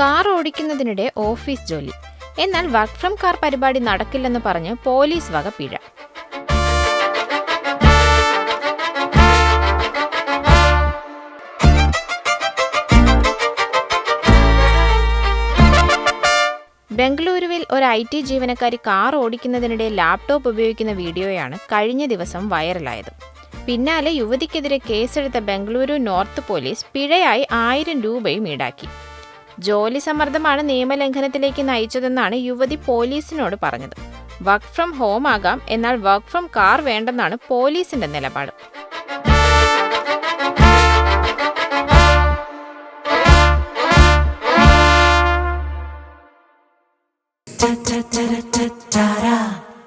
ഓടുന്നതിനിടെ office ജോലി. എന്നാൽ work from car പരിപാടി നടക്കില്ലെന്ന് പറഞ്ഞ് പോലീസ് വക പിഴ. ബംഗളൂരുവിൽ ഒരു ഐ ടി ജീവനക്കാരി കാർ ഓടിക്കുന്നതിനിടെ ലാപ്ടോപ്പ് ഉപയോഗിക്കുന്ന വീഡിയോയാണ് കഴിഞ്ഞ ദിവസം വൈറലായത്. പിന്നാലെ യുവതിക്കെതിരെ കേസെടുത്ത ബംഗളൂരു നോർത്ത് പോലീസ് പിഴയായി ആയിരം രൂപയും ഈടാക്കി. ജോലി സമ്മർദ്ദമാണ് നിയമലംഘനത്തിലേക്ക് നയിച്ചതെന്നാണ് യുവതി പോലീസിനോട് പറഞ്ഞത്. വർക്ക് ഫ്രം ഹോം ആകാം എന്നാൽ വർക്ക് ഫ്രം കാർ വേണ്ടെന്നാണ് പോലീസിന്റെ നിലപാട്.